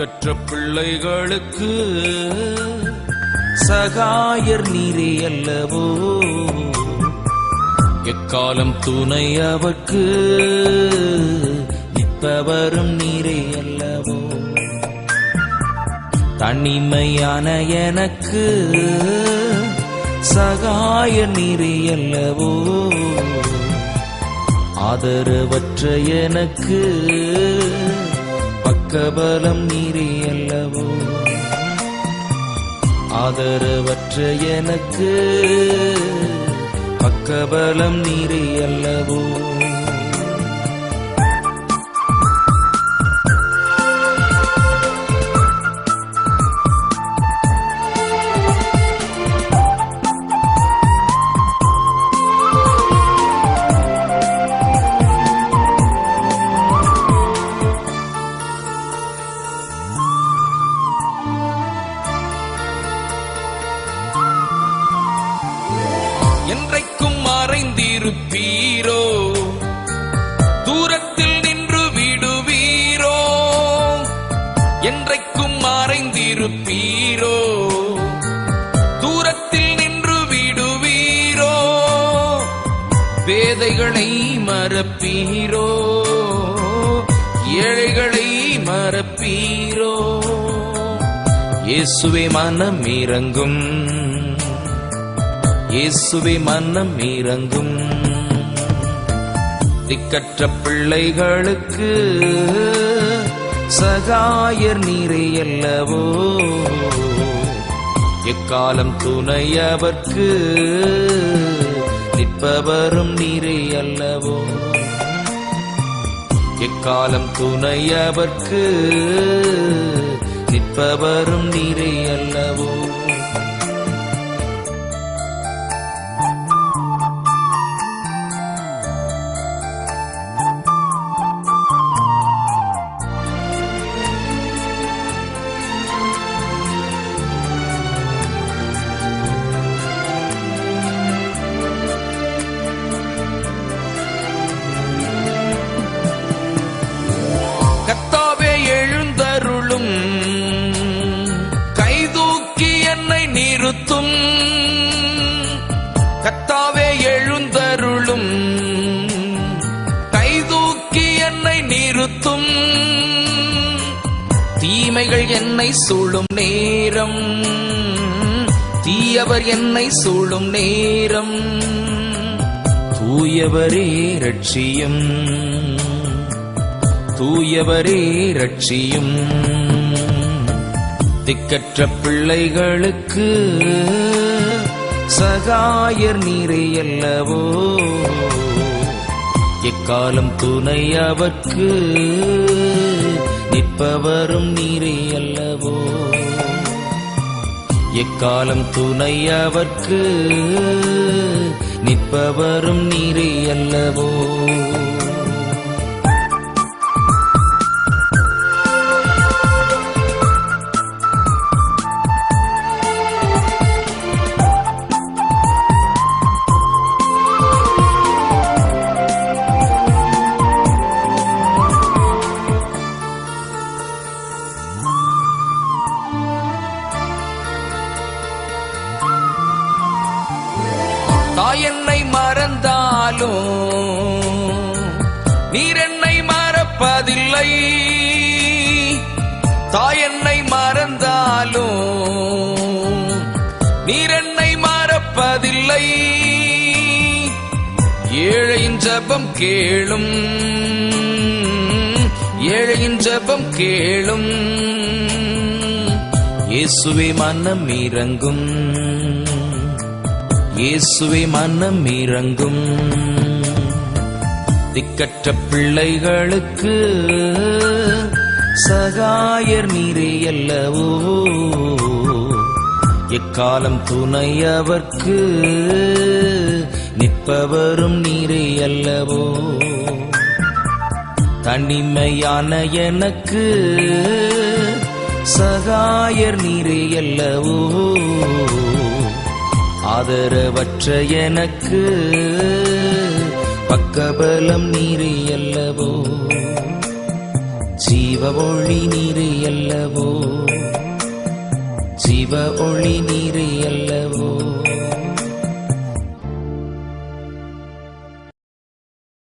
கற்ற பிள்ளைகளுக்கு சகாயர் நீரே அல்லவோ? எக்காலம் துணை அவர்க்கு நிற்பவரும் நீரே அல்லவோ? தனிமையான எனக்கு சகாய நீரே அல்லவோ? ஆதரவற்ற எனக்கு பக்கபலம் நீரே அல்லவோ? ஆதரவற்ற எனக்கு பக்கபலம் நீரே அல்லவோ? ஏழைகளை மறப்பீரோ ஏழைகளை மறப்பீரோ இயேசுவே மனம் இறங்கும். இயேசுவே மனம் இறங்கும். திக்கற்ற பிள்ளைகளுக்கு சகாயர் நீரே அல்லவோ? எக்காலம் துணையவர்க்கு அவர்க்கு நிற்பவரும் நீரே அல்லவோ? எக்காலம் துணையவர்க்கு நிற்பவரும் நீரே அல்லவோ? தீமைகள் என்னை சூழும் நேரம். தீயவர் என்னை சூழும் நேரம். தூயவரே ரட்சியும். தூயவரே ரட்சியும். திக்கற்ற பிள்ளைகளுக்கு சகாயர் நீரே அல்லவோ? எக்காலம் துணை அவர்க்கு நிற்பவரும் நீரே அல்லவோ? எக்காலம் துணை அவர்க்கு நிற்பவரும் நீரே அல்லவோ? என்னை மறந்தாலும் நீர் என்னை மறப்பதில்லை. தாய் என்னை மறந்தாலும் நீர் என்னை மறப்பதில்லை. ஏழையின் ஜபம் கேளும் ஏழையின் ஜபம் கேளும். இயேசுவே மனம் இறங்கும். இயேசுவை மனம் இறங்கும் திக்கற்ற பிள்ளைகளுக்கு சகாயர் நீரே அல்லவோ? எக்காலம் துணை அவர்க்கு நிற்பவரும் நீரே அல்லவோ? தனிமையான எனக்கு சகாயர் நீரே அல்லவோ? ஆதரவற்ற எனக்கு பக்கபலம் நீரு அல்லவோ? ஜீவ ஒளி நீரு அல்லவோ? ஜீவ ஒளி நீரு அல்ல